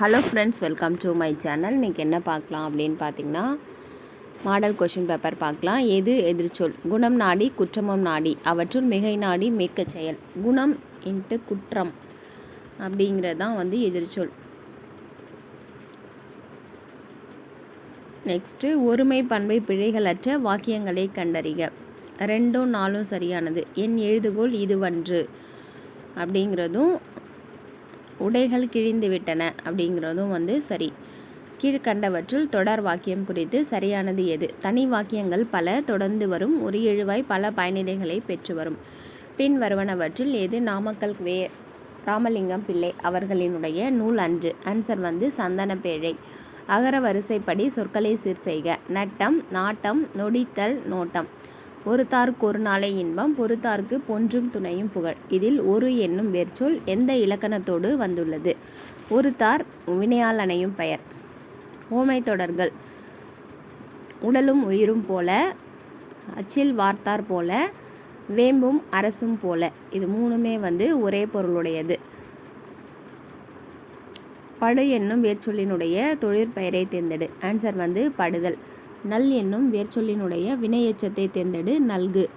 Hello friends welcome to my channel இன்றைக்கி என்ன பார்க்கலாம் அப்படின்னு பார்த்தீங்கன்னா மாடல் கொஷின் பேப்பர் பார்க்கலாம். எது எதிர்ச்சொல்? குணம் நாடி குற்றமும் நாடி. அவற்றுள் மிகை நாடி மிக்க செயல். குணம் இன்ட்டு குற்றம் அப்படிங்கிறது தான் வந்து எதிர்ச்சொல். நெக்ஸ்ட்டு ஒருமை பண்பை பிழைகளற்ற வாக்கியங்களை கண்டறிக. ரெண்டும் நாலும் சரியானது. என் எழுதுகோள் இதுவன்று அப்படிங்கிறதும் உடைகள் கிழிந்து விட்டன அப்படிங்கிறதும் வந்து சரி. கீழ்கண்டவற்றுள் தொடர் வாக்கியம் குறித்து சரியானது எது? தனி வாக்கியங்கள் பல தொடர்ந்து வரும் ஒரு எழுவாய் பல பயனிலைகளை பெற்று வரும். பின் வருவனவற்றில் எது நாமக்கல் வே ராமலிங்கம் பிள்ளை அவர்களினுடைய நூல் அன்று. ஆன்சர் வந்து சந்தன பேழை. அகர வரிசைப்படி சொற்களை சீர் செய்க. நட்டம் நாட்டம் நொடித்தல் நோட்டம். ஒருத்தார்க்கு ஒரு நாளை இன்பம் பொறுத்தார்க்கு பொன்றும் துணையும் புகழ். இதில் ஒரு என்னும் வேர்ச்சொல் எந்த இலக்கணத்தோடு வந்துள்ளது? ஒருத்தார் வினையால் அணையும் பெயர். ஓமை தொடர்கள். உடலும் உயிரும் போல அச்சில் வார்த்தார் போல வேம்பும் அரசும் போல. இது மூணுமே வந்து ஒரே பொருளுடையது. படு என்னும் வேர்ச்சொல்லினுடைய தொழிற்பெயரை தேர்ந்தெடு. ஆன்சர் வந்து படுதல். நல் என்னும் வேர்ச்சொல்லினுடைய வினையெச்சத்தை தேர்ந்தெடு. நல்கு.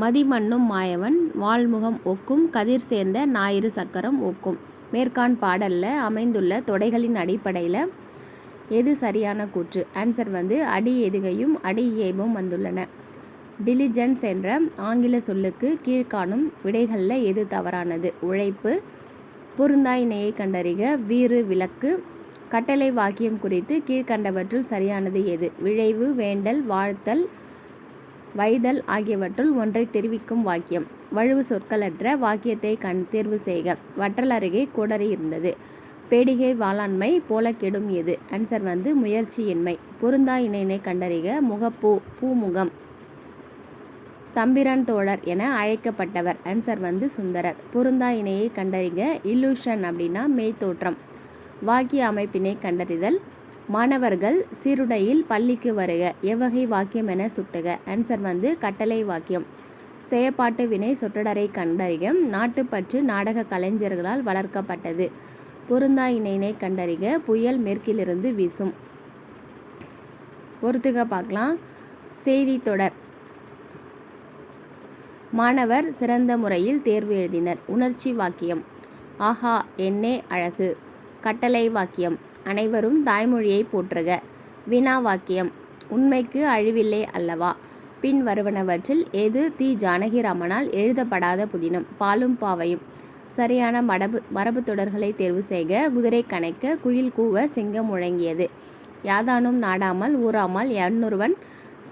மதிமண்ணும் மாயவன் வாழ்முகம் ஒக்கும் கதிர் சேர்ந்த ஞாயிறு சக்கரம் ஒக்கும். மேற்கான் பாடலில் அமைந்துள்ள தொடைகளின் அடிப்படையில் எது சரியான கூற்று? ஆன்சர் வந்து அடி எதுகையும் அடி இயைபும் வந்துள்ளன. டிலிஜென்ஸ் என்ற ஆங்கில சொல்லுக்கு கீழ்காணும் விடைகளில் எது தவறானது? உழைப்பு பொருந்தாயினையை கண்டறிக வீறு விளக்கு கட்டளை வாக்கியம் குறித்து கீழ்கண்டவற்றுள் சரியானது எது? விழைவு வேண்டல் வாழ்த்தல் வைதல் ஆகியவற்றுள் ஒன்றை தெரிவிக்கும் வாக்கியம். வழுவு சொற்களற்ற வாக்கியத்தை கண் தேர்வு செய்க. வற்றல் அருகே குடறி இருந்தது. பேடிகை வாளாண்மை போல கெடும் எது? ஆன்சர் வந்து முயற்சியின்மை பொருந்தா இணையினை கண்டறிக. முகப்பூ பூமுகம். தம்பிரான் தோழர் என அழைக்கப்பட்டவர். ஆன்சர் வந்து சுந்தரர். பொருந்தா இணையை கண்டறிக. இல்லூஷன் அப்படின்னா மெய்த்தோற்றம். வாக்கிய அமைப்பினை கண்டறிதல். மாணவர்கள் சீருடையில் பள்ளிக்கு வருக எவ்வகை வாக்கியம் என சுட்டுக. ஆன்சர் வந்து கட்டளை வாக்கியம். செயப்பாட்டு வினை சொற்றொடரை கண்டறிக. நாட்டுப்பற்று நாடக கலைஞர்களால் வளர்க்கப்பட்டது. பொருந்தா இணையினை கண்டறிக. புயல் மேற்கிலிருந்து வீசும். பொறுத்துக பார்க்கலாம். செய்தி தொடர். மாணவர் சிறந்த முறையில் தேர்வு எழுதினர். உணர்ச்சி வாக்கியம். ஆஹா என்னே அழகு. கட்டளை வாக்கியம் அனைவரும் தாய்மொழியை போற்றுக. வினா வாக்கியம் உண்மைக்கு அழிவில்லை அல்லவா? பின் வருவனவற்றில் எது தி. ஜானகிராமனால் எழுதப்படாத புதினம். பாலும் பாவையும். சரியான மரபு மரபு தொடர்களை தேர்வு செய்க. குதிரை கணைக்க குயில் கூவ சிங்கம் முழங்கியது. யாதானும் நாடாமல் ஊறாமல் எண்ணொருவன்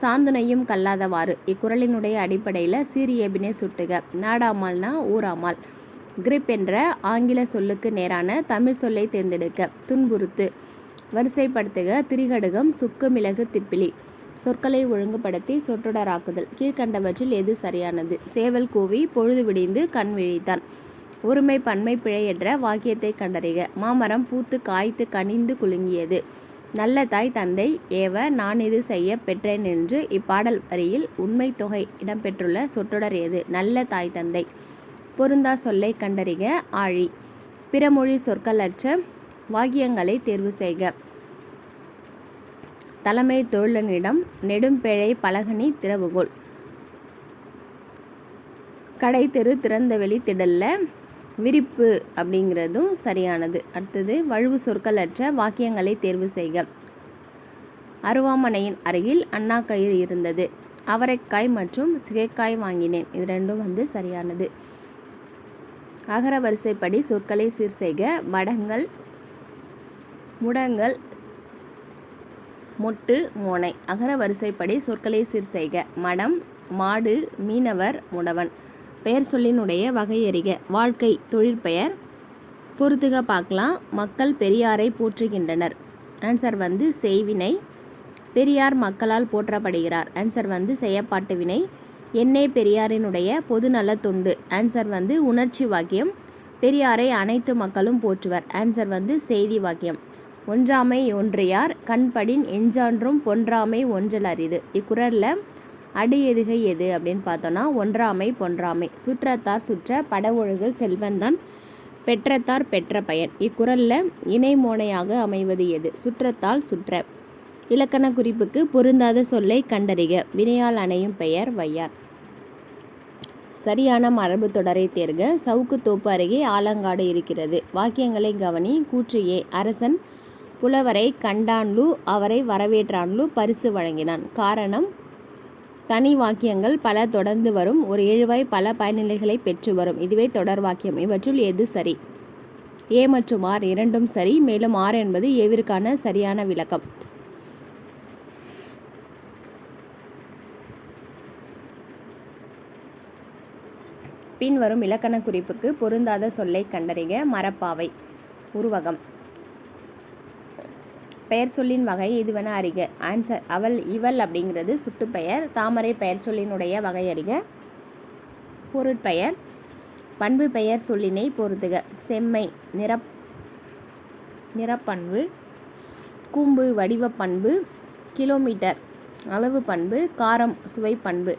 சாந்துனையும் கல்லாதவாறு. இக்குறளினுடைய அடிப்படையில் சீரியபினை சுட்டுக. நாடாமல்னா ஊறாமல். கிரிப் என்ற ஆங்கில சொல்லுக்கு நேரான தமிழ் சொல்லை தேர்ந்தெடுக்க துன்புறுத்து. வரிசைப்படுத்துக திரிகடுகம் சுக்கு மிளகு திப்பிலி. சொற்களை ஒழுங்குபடுத்தி சொற்றொடராக்குதல். கீழ்கண்டவற்றில் எது சரியானது? சேவல் கூவி பொழுது விடிந்து கண் விழித்தான். ஒருமை பன்மை பிழை என்ற வாக்கியத்தை கண்டறிக. மாமரம் பூத்து காய்த்து கனிந்து குலுங்கியது. நல்ல தாய் தந்தை ஏவ நான் இது செய்ய பெற்றேன் என்று இப்பாடல் வரியில் உண்மை தொகை இடம்பெற்றுள்ள சொற்றொடர் எது? நல்ல தாய் தந்தை. பொருந்தா சொல்லை கண்டறிக ஆழி. பிறமொழி சொற்களற்ற வாக்கியங்களை தேர்வு செய்க. தலைமை தொழிலனிடம் நெடும்பிழை பலகனி திறவுகோள். கடை தெரு திறந்தவெளி திடல்ல விரிப்பு அப்படிங்கிறதும் சரியானது. அடுத்தது வழுவு சொற்களற்ற வாக்கியங்களை தேர்வு செய்க. அருவாமனையின் அருகில் அண்ணா கயிறு இருந்தது. அவரைக்காய் மற்றும் சிகைக்காய் வாங்கினேன். இது ரெண்டும் வந்து சரியானது. அகர வரிசைப்படி சொற்களை சீர் செய்க. மடங்கள் முடங்கள் மொட்டு மோனை. அகர வரிசைப்படி சொற்களை சீர் செய்க. மடம் மாடு மீனவர் முடவன். பெயர் சொல்லினுடைய வகையறிக வாழ்க்கை தொழிற்பெயர். பொறுத்துக பார்க்கலாம். மக்கள் பெரியாரை போற்றுகின்றனர். ஆன்சர் வந்து செய்வினை. பெரியார் மக்களால் போற்றப்படுகிறார். ஆன்சர் வந்து செய்யப்பாட்டு வினை. என்னே பெரியாரினுடைய பொதுநல தொண்டு. ஆன்சர் வந்து உணர்ச்சி வாக்கியம். பெரியாரை அனைத்து மக்களும் போற்றுவர். ஆன்சர் வந்து செய்தி வாக்கியம். ஒன்றாமை ஒன்றையார் கண்படின் எஞ்சான்றும் பொன்றாமை ஒன்றல் அரிது. இக்குறளில் அடி எதுகை எது அப்படின்னு பார்த்தோன்னா ஒன்றாமை பொன்றாமை. சுற்றத்தார் சுற்ற பட ஒழுகல் செல்வன்தான் பெற்றத்தார் பெற்ற பயன். இக்குறளில் இணைமோனையாக அமைவது எது? சுற்றத்தால் சுற்ற. இலக்கண குறிப்புக்கு பொருந்தாத சொல்லை கண்டறிக. வினையால் அணையும் பெயர் வையார். சரியான மரபு தொடரை தேர்க. சவுக்கு தோப்பு அருகே ஆலங்காடு இருக்கிறது. வாக்கியங்களை கவனி. கூற்று ஏ. அரசன் புலவரை கண்டான்லு அவரை வரவேற்றான்லு பரிசு வழங்கினான். காரணம் தனி வாக்கியங்கள் பல தொடர்ந்து வரும். ஒரு எழுவாய் பல பயனிலைகளை பெற்று வரும். இதுவே தொடர் வாக்கியம். இவற்றுள் எது சரி? ஏ மற்றும் ஆர் இரண்டும் சரி. மேலும் ஆர் என்பது ஏவிற்கான சரியான விளக்கம். பின்வரும் இலக்கண குறிப்புக்கு பொருந்தாத சொல்லை கண்டறிக மரப்பாவை. உருவகம். பெயர் சொல்லின் வகை இதுவென அறிக. ஆன்சர் அவள் இவள் அப்படிங்கிறது சுட்டுப்பெயர். தாமரை பெயர் சொல்லினுடைய வகை அறிக. பொருட்பெயர். பண்பு பெயர் சொல்லினை பொருத்துக. செம்மை நிறப் நிறப்பண்பு. கூம்பு வடிவ பண்பு. கிலோமீட்டர். அளவு பண்பு. காரம் சுவை பண்பு.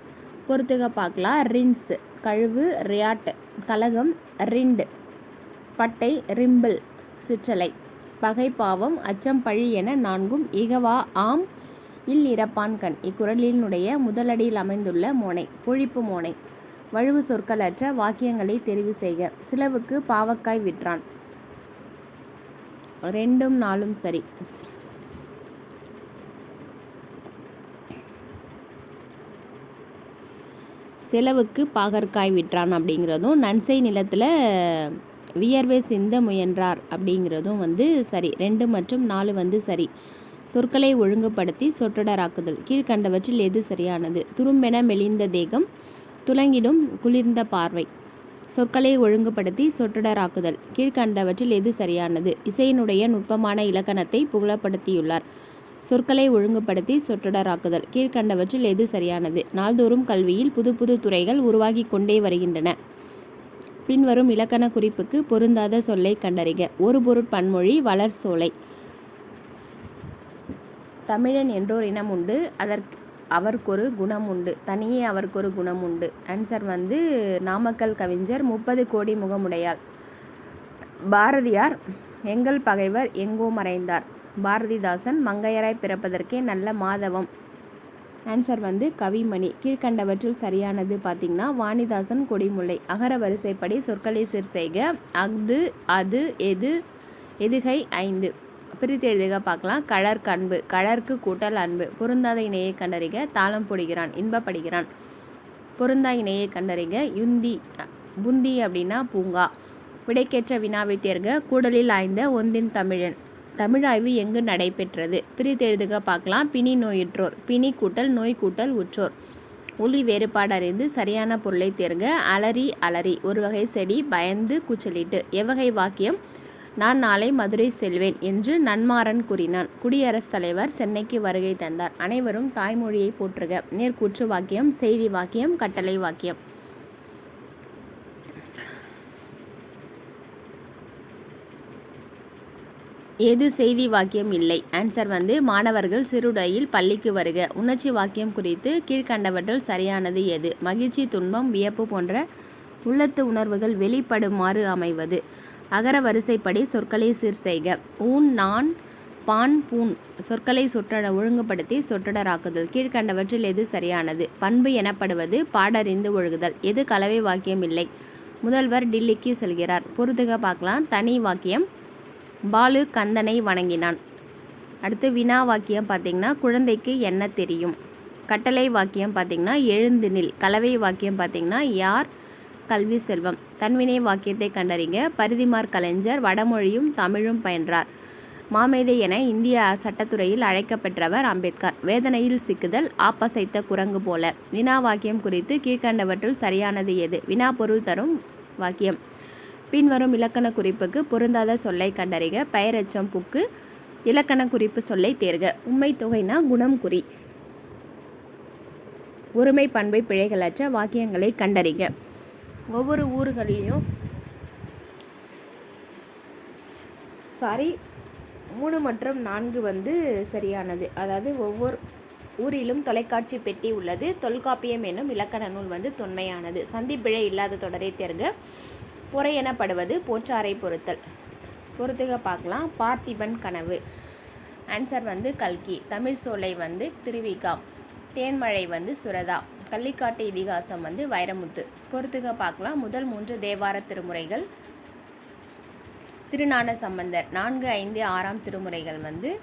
பொறுத்துக பார்க்கலாம். ரின்ஸ் கழுவு ரியாட் கலகம் ரிண்டு பட்டை ரிம்பிள் சிற்றலை பகை பாவம் அச்சம் பழி என நான்கும் இகவா ஆம் இல் இறப்பான் கண். இக்குரலினுடைய முதலடியில் அமைந்துள்ள மோனை பொழிப்பு மோனை வழுவு சொற்களற்ற வாக்கியங்களை தெரிவு செய்க. சிலவுக்கு பாவக்காய் விற்றான். ரெண்டும் நாளும் சரி. செலவுக்கு பாகற்காய் விற்றான் அப்படிங்கிறதும் நன்சை நிலத்தில் வியர்வை சிந்த முயன்றார் அப்படிங்கிறதும் வந்து சரி. ரெண்டு மற்றும் நாலு வந்து சரி. சொற்களை ஒழுங்குபடுத்தி சொற்றொடராக்குதல். கீழ்கண்டவற்றில் எது சரியானது? துரும்பென மெலிந்த தேகம் துலங்கிடும் குளிர்ந்த பார்வை. சொற்களை ஒழுங்குபடுத்தி சொற்றொடராக்குதல். கீழ்கண்டவற்றில் எது சரியானது? இசையினுடைய நுட்பமான இலக்கணத்தை புகழப்படுத்தியுள்ளார். சொற்களை ஒழுங்குபடுத்தி சொற்றொடராக்குதல். கீழ்கண்டவற்றில் எது சரியானது? நாள்தோறும் கல்வியில் புது புது துறைகள் உருவாகி கொண்டே வருகின்றன. பின்வரும் இலக்கண குறிப்புக்கு பொருந்தாத சொல்லை கண்டறிக. ஒரு பொருட்பன்மொழி வளர் சோலை. தமிழன் என்றோர் இனம் உண்டு. அதற்கு அவருக்கொரு குணம் உண்டு. தனியே அவருக்கொரு குணம் உண்டு. ஆன்சர் வந்து நாமக்கல் கவிஞர் முப்பது கோடி முகமுடையாள். பாரதியார் எங்கள் பகைவர் எங்கோ மறைந்தார். பாரதிதாசன் மங்கையராய் பிறப்பதற்கே நல்ல மாதவம். ஆன்சர் வந்து கவிமணி. கீழ்கண்டவற்றில் சரியானது பார்த்திங்கன்னா வாணிதாசன் கொடிமுல்லை. அகர வரிசைப்படி சொற்களை சீர் செய்க. அஃது அது எது எதுகை ஐந்து. பிரித்து எழுதுக பார்க்கலாம். கழற் அன்பு கழற்கு கூட்டல் அன்பு. பொருந்தாத இணையை கண்டறிக. தாளம் போடுகிறான். இன்பப்படுகிறான். பொருந்தா இணையை கண்டறிக. யுந்தி புந்தி அப்படின்னா பூங்கா. விடைக்கேற்ற வினாவை தேர்க. கூடலில் ஆய்ந்த ஒந்தின் தமிழன். தமிழாய்வு எங்கு நடைபெற்றது? பிரித்தெழுதுக பார்க்கலாம். பிணி நோயுற்றோர் பிணி கூட்டல் நோய் கூட்டல் உற்றோர். ஒளி வேறுபாடு அறிந்து சரியான பொருளை தேர்க. அலறி அலறி. ஒரு வகை செடி பயந்து கூச்சலிட்டு எவ்வகை வாக்கியம்? நான் நாளை மதுரை செல்வேன் என்று நன்மாறன் கூறினான். குடியரசுத் தலைவர் சென்னைக்கு வருகை தந்தார். அனைவரும் தாய்மொழியை போற்றுக. நேர்கூற்று வாக்கியம் செய்தி வாக்கியம் கட்டளை வாக்கியம். எது செய்தி வாக்கியம் இல்லை. ஆன்சர் வந்து மாணவர்கள் சிறுடையில் பள்ளிக்கு வருக. உணர்ச்சி வாக்கியம் குறித்து கீழ்கண்டவற்றில் சரியானது எது? மகிழ்ச்சி துன்பம் வியப்பு போன்ற உள்ளத்து உணர்வுகள் வெளிப்படுமாறு அமைவது. அகர வரிசைப்படி சொற்களை சீர் செய்க. ஊன் நான் பான் பூன் சொற்களை சொற்றட ஒழுங்குபடுத்தி சொற்றொடராக்குதல். கீழ்கண்டவற்றில் எது சரியானது? பண்பு எனப்படுவது பாடறிந்து ஒழுகுதல். எது கலவை வாக்கியம் இல்லை? முதல்வர் டில்லிக்கு செல்கிறார். பொறுத்துக பார்க்கலாம். தனி வாக்கியம் பாலு கந்தனை வணங்கினான். அடுத்து வினா வாக்கியம் பார்த்திங்கன்னா குழந்தைக்கு என்ன தெரியும்? கட்டளை வாக்கியம் பார்த்திங்கன்னா எழுந்து நில். கலவை வாக்கியம் பார்த்திங்கன்னா யார்? கல்வி செல்வம். தன்வினை வாக்கியத்தை கண்டறிங்க. பரிதிமார் கலைஞர் வடமொழியும் தமிழும் பயின்றார். மாமேதை என இந்திய சட்டத்துறையில் அழைக்கப்பெற்றவர் அம்பேத்கர். வேதனையில் சிக்குதல் ஆப்பசைத்த குரங்கு போல. வினா வாக்கியம் குறித்து கீழ்கண்டவற்றுள் சரியானது எது? வினா பொருள் தரும் வாக்கியம். பின்வரும் இலக்கண குறிப்புக்கு பொருந்தாத சொல்லை கண்டறிக பெயரச்சம் புக்கு இலக்கண குறிப்பு சொல்லை தேர்க. உண்மை தொகைனா குணம் குறி. ஒருமை பண்பை பிழைகளற்ற வாக்கியங்களை கண்டறிக. ஒவ்வொரு ஊர்களிலையும் சாரி மூணு மற்றும் நான்கு வந்து சரியானது. அதாவது ஒவ்வொரு ஊரிலும் தொலைக்காட்சி பெட்டி உள்ளது. தொல்காப்பியம் என்னும் இலக்கண நூல் வந்து தொன்மையானது. சந்திப்பிழை இல்லாத தொடரை தேர்க. பொறை எனப்படுவது போற்றாரை பொறுத்தல். பொறுத்துக பார்க்கலாம். பார்த்திபன் கனவு. ஆன்சர் வந்து கல்கி. தமிழ் சோலை வந்து திருவிகாம். தேன்மழை வந்து சுரதா. கள்ளிக்காட்டு இதிகாசம் வந்து வைரமுத்து. பொறுத்துக பார்க்கலாம். முதல் மூன்று தேவார திருமுறைகள். திருநான சம்பந்தர் நான்கு ஐந்து ஆறாம் திருமுறைகள் வந்து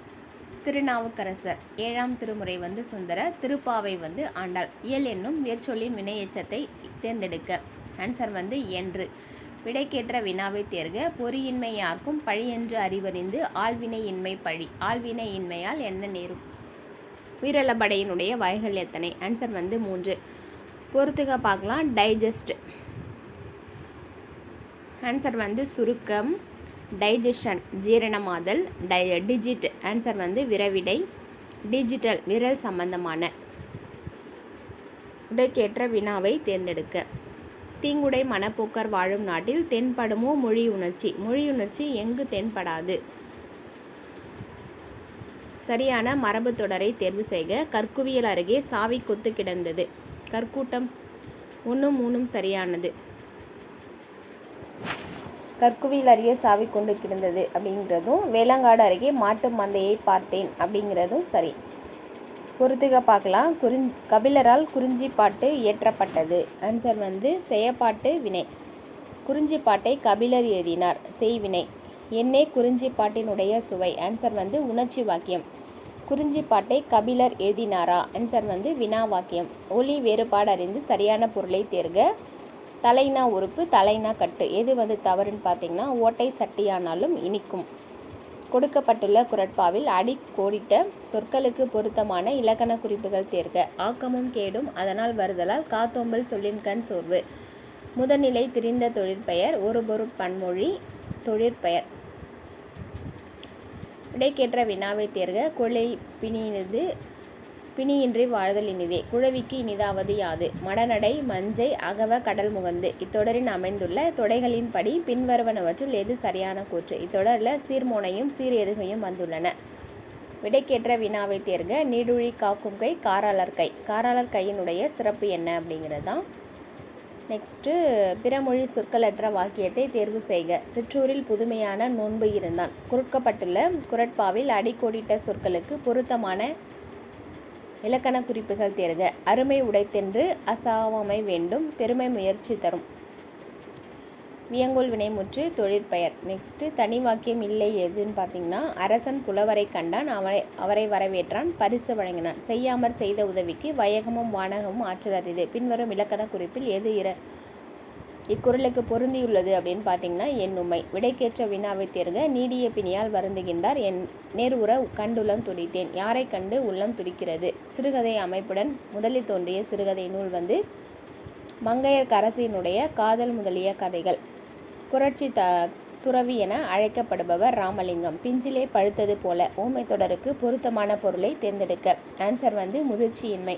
திருநாவுக்கரசர். ஏழாம் திருமுறை வந்து சுந்தர. திருப்பாவை வந்து ஆண்டாள். இயல் என்னும் வேர்ச்சொல்லின் வினையெச்சத்தை தேர்ந்தெடுக்க. ஆன்சர் வந்து என்று. விடைக்கேற்ற வினாவை தேர்க பொறியின்மை யார்க்கும் பழியென்று அறிவறிந்து ஆழ்வினையின்மை பழி ஆழ்வினையின்மையால் என்ன நேரும்? உயிரிழப்படையினுடைய வகைகள் எத்தனை? ஆன்சர் வந்து மூன்று. பொறுத்துக்க பார்க்கலாம். டைஜஸ்ட் ஆன்சர் வந்து சுருக்கம். டைஜஷன் ஜீரணமாதல். டை டிஜிட் ஆன்சர் வந்து விரவிடை. டிஜிட்டல் விரல் சம்பந்தமான. உடைக்கேற்ற வினாவை தேர்ந்தெடுக்க. தீங்குடை மனப்போக்கர் வாழும் நாட்டில் தென்படுமோ மொழி உணர்ச்சி மொழி உணர்ச்சி எங்கு தென்படாது? சரியான மரபு தொடரை தேர்வு செய்க. கற்குவியல் அருகே சாவி கொத்து கிடந்தது. கற்கூட்டம் ஒன்றும் மூணும் சரியானது. கற்குவியல் அருகே சாவி கொண்டு கிடந்தது அப்படிங்கிறதும் வேளாங்காடு அருகே மாட்டு மந்தையை பார்த்தேன் அப்படிங்கிறதும் சரி. பொறுத்துக பார்க்கலாம். குறிஞ்சி கபிலரால் குறிஞ்சி பாட்டு இயற்றப்பட்டது. ஆன்சர் வந்து செயப்பாட்டு வினை. குறிஞ்சி பாட்டை கபிலர் எழுதினார். செய்வினை என்னே குறிஞ்சி பாட்டினுடைய சுவை. ஆன்சர் வந்து உணர்ச்சி வாக்கியம். குறிஞ்சி பாட்டை கபிலர் எழுதினாரா? ஆன்சர் வந்து வினா வாக்கியம். ஒளி வேறுபாடு அறிந்து சரியான பொருளை தேர்க. தலைனா உறுப்பு தலைனா கட்டு. எது வந்து தவறுன்னு பார்த்தீங்கன்னா ஓட்டை சட்டியானாலும் இனிக்கும். கொடுக்கப்பட்டுள்ள குரட்பாவில் அடி கோடிட்ட சொற்களுக்கு பொருத்தமான இலக்கண குறிப்புகள் தேர்க. ஆக்கமும் கேடும் அதனால் வருதலால் காத்தோம்பல் சொல்லின் கண் சோர்வு. முதநிலை திரிந்த தொழிற்பெயர் ஒரு பொருட் பன்மொழி தொழிற்பெயர். விடைக்கேற்ற வினாவை தேர்க. கொலை பிணியினது பிணியின்றி வாழ்தல் இனிதே. குழவிக்கு இனிதாவது யாது? மடநடை மஞ்சை அகவ கடல் முகந்து. இத்தொடரின் அமைந்துள்ள தொடைகளின்படி பின்வருவனவற்றில் எது சரியான கூற்று? இத்தொடரில் சீர்மோனையும் சீர் எதுகையும் வந்துள்ளன. விடைக்கேற்ற வினாவை தேர்க. நீடுழி காக்கும் கை காராளர் கை. காராளர் கையினுடைய சிறப்பு என்ன அப்படிங்கிறது தான் நெக்ஸ்ட்டு பிறமொழி சொற்களற்ற வாக்கியத்தை தேர்வு செய்க. சிற்றூரில் புதுமையான நோன்பு இருந்தான். குறுக்கப்பட்டுள்ள குரட்பாவில் அடிக்கோடிட்ட சொற்களுக்கு பொருத்தமான இலக்கண குறிப்புகள் தேர்க அருமை உடைத்தென்று அசாவமை வேண்டும். பெருமை முயற்சி தரும். வியங்கோல் வினைமுற்று தொழிற்பெயர். நெக்ஸ்ட்டு தனி வாக்கியம் இல்லை எதுன்னு பார்த்தீங்கன்னா அரசன் புலவரை கண்டான் அவரை அவரை வரவேற்றான் பரிசு வழங்கினான். செய்யாமற் செய்த உதவிக்கு வயகமும் வானகமும் ஆற்றல் அறிது பின்வரும் இலக்கண குறிப்பில் எது இர இக்குறளுக்கு பொருந்தியுள்ளது அப்படின்னு பார்த்தீங்கன்னா என் உண்மை விடைக்கேற்ற வினாவை தேர்க நீடிய பிணியால் வருந்துகின்றார். என் நேர்வுற கண்டுள்ளம் துடித்தேன். யாரை கண்டு உள்ளம் துடிக்கிறது? சிறுகதை அமைப்புடன் முதலில் தோன்றிய சிறுகதை நூல் வந்து மங்கையர் கரசினுடைய காதல் முதலிய கதைகள். புரட்சி த துறவி என அழைக்கப்படுபவர் ராமலிங்கம். பிஞ்சிலே பழுத்தது போல ஊமை தொடருக்கு பொருத்தமான பொருளை தேர்ந்தெடுக்க. ஆன்சர் வந்து முதிர்ச்சியின்மை.